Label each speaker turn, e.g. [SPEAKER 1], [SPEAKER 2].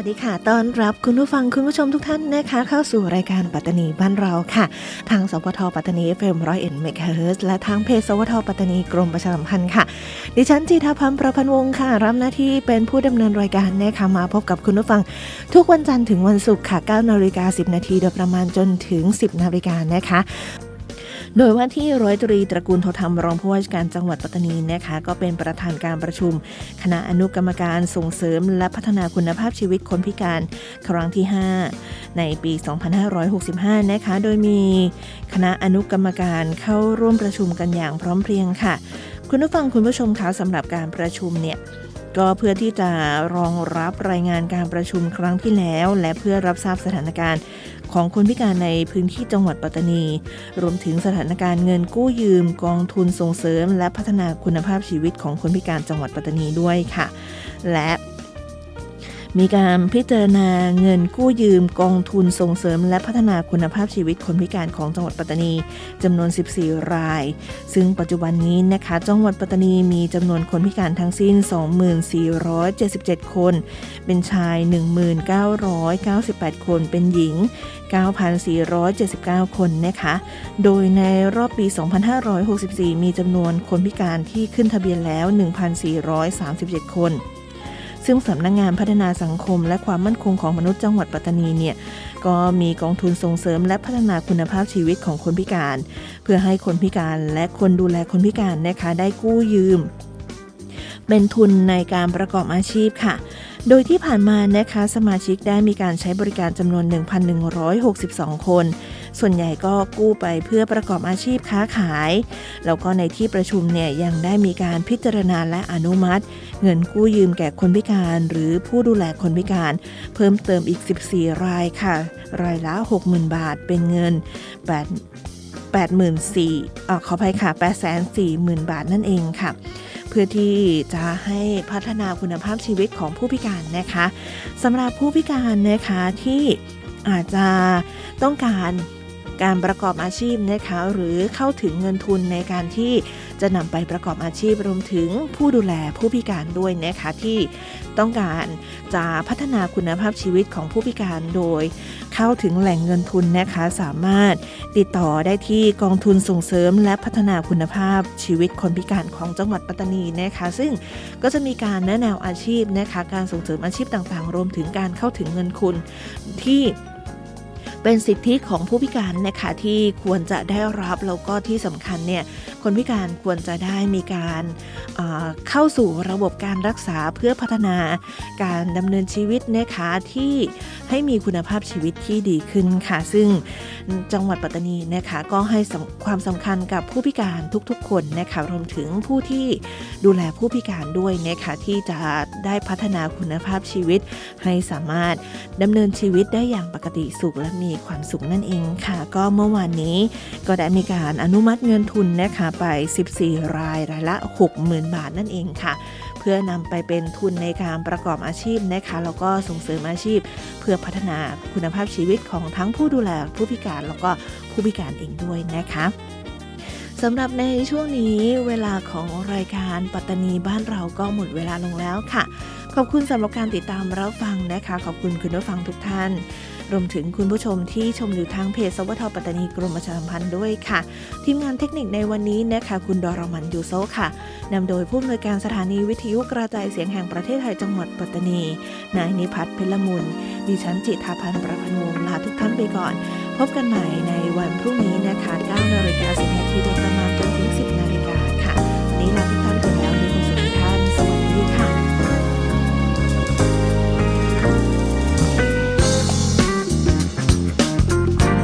[SPEAKER 1] วัสดีค่ะ ต้อนรับคุณผู้ฟังคุณผู้ชมทุกท่านนะคะ เข้าสู่รายการปัตตานีบ้านเราค่ะ ทางสพทปัตตานี FM ร้อยเอ็ดเมกะเฮิร์และทางเพจสพทปัตตานีกรมประชาสัมพันธ์ค่ะ ดิฉันจีทาพันธ์ประพันธ์วงค่ะ รับหน้าที่เป็นผู้ดำเนินรายการนะคะมาพบกับคุณผู้ฟัง ทุกวันจันทร์ถึงวันศุกร์ค่ะ9นาฬิกา10 นาทีโดยประมาณจนถึง 10นาฬิกานะคะ โดยว่าที่ร้อยตรีตระกูลโทธรรมรองผู้ว่าราชการจังหวัดปัตตานีนะคะก็เป็นประธานการประชุม คณะอนุกรรมการส่งเสริมและพัฒนาคุณภาพชีวิตคนพิการครั้งที่ 5 ในปี 2565 นะคะ โดยมีคณะอนุกรรมการเข้าร่วมประชุมกันอย่างพร้อมเพรียงค่ะ คุณผู้ฟังคุณผู้ชมคะสำหรับการประชุมเนี่ยก็เพื่อที่จะรองรับรายงานการประชุมครั้งที่แล้ว และเพื่อรับทราบสถานการณ์ ของคนพิการในพื้นที่จังหวัดปัตตานี รวมถึงสถานการณ์เงินกู้ยืมกองทุนส่งเสริม และพัฒนาคุณภาพชีวิตของคนพิการจังหวัดปัตตานีด้วยค่ะ และ มีการพิจารณาเงินกู้ยืมกองทุนส่งเสริม และพัฒนาคุณภาพชีวิตคนพิการของจังหวัดปัตตานีจำนวน 14 ราย ซึ่งปัจจุบันนี้นะคะ จังหวัดปัตตานีมีจำนวนคนพิการทั้งสิ้น 2477 คน เป็นชาย 1998 คน เป็นหญิง 9,479 คนนะคะ โดยในรอบปี 2564 มีจำนวนคนพิการที่ขึ้นทะเบียนแล้ว 1,437 คน ซึ่งสำนักงงานพัฒนาสังคม และความมั่นคงของมนุษย์จังหวัดปัตตานีเนี่ยก็มีกองทุนส่งเสริมและพัฒนาคุณภาพชีวิตของคนพิการ เพื่อให้คนพิการและคนดูแลคนพิการนะคะได้กู้ยืม เป็นทุนในการประกอบอาชีพค่ะโดยที่ผ่านมานะคะสมาชิกได้มีการใช้บริการจำนวน 1,162 คน ส่วนใหญ่ก็กู้ไปเพื่อประกอบอาชีพค้าขาย แล้วก็ในที่ประชุมเนี่ยยังได้มีการพิจารณาและอนุมัติ เงินกู้ยืมแก่คนพิการ หรือผู้ดูแลคนพิการ เพิ่มเติมอีก 14 รายค่ะ รายละ 60,000 บาทเป็นเงิน8 84,000อ่าขออภัยค่ะ 840,000 บาทนั่นเองค่ะ เพื่อที่จะให้พัฒนาคุณภาพชีวิตของผู้พิการนะคะสำหรับผู้พิการนะคะที่อาจจะต้องการ การประกอบอาชีพนะคะหรือเข้าถึงเงินทุนในการที่จะนำไปประกอบอาชีพรวมถึงผู้ดูแลผู้พิการด้วยนะคะที่ต้องการจะพัฒนาคุณภาพชีวิตของผู้พิการโดย เข้าถึงแหล่งเงินทุนนะคะสามารถติดต่อได้ที่กองทุนส่งเสริม และพัฒนาคุณภาพชีวิตคนพิการของจังหวัดปัตตานีนะคะ ซึ่งก็จะมีการแนะแนวอาชีพนะคะการส่งเสริมอาชีพต่างๆ รวมถึงการเข้าถึงเงินทุนที่ เป็นสิทธิของผู้พิการนะคะที่ควรจะได้รับแล้วก็ที่สำคัญเนี่ยคนพิการควรจะได้มีการเอ่อเข้าสู่ระบบการรักษาเพื่อพัฒนาการดำเนินชีวิตนะคะที่ให้มีคุณภาพชีวิตที่ดีขึ้นค่ะ ซึ่งจังหวัดปัตตานีนะคะก็ให้ความสำคัญกับผู้พิการทุกๆ คนนะคะรวมถึงผู้ที่ดูแลผู้พิการด้วยนะคะที่จะได้พัฒนาคุณภาพชีวิต ให้สามารถดำเนินชีวิตได้อย่างปกติสุขและมีความสุขนั่นเองค่ะ ก็เมื่อวานนี้ก็ได้มีการอนุมัติเงินทุนนะคะไป 14 รายรายละ 60,000 บาทนั่นเองค่ะ เพื่อนำไปเป็นทุนในการประกอบอาชีพนะคะแล้วก็ส่งเสริมอาชีพ เพื่อพัฒนาคุณภาพชีวิตของทั้งผู้ดูแลผู้พิการแล้วก็ผู้พิการเองด้วยนะคะสำหรับในช่วงนี้เวลาของรายการปัตตานีบ้านเราก็หมดเวลาลงแล้วค่ะ ขอบคุณสำหรับการติดตามรับฟังนะคะ ขอบคุณคุณผู้ฟังทุกท่าน รวมถึงคุณผู้ชมที่ชมอยู่ทางเพจสวทปัตตานีกรมประชาสัมพันธ์ด้วยค่ะ ทีมงานเทคนิคในวันนี้นะคะคุณดอรมันยูโซค่ะนำโดยผู้อำนวยการสถานีวิทยุกระจายเสียงแห่งประเทศไทยจังหวัดปัตตานี นายนิพัฒน์เพลมุนดิฉันจิตาพันธ์ประพันวงลาทุกท่านไปก่อน พบกันใหม่ในวันพรุ่งนี้นะคะ9นาฬิกา10นาทีโดยประมาณจนถึง 10นาฬิกาค่ะ วันนี้ลาทุกท่านไป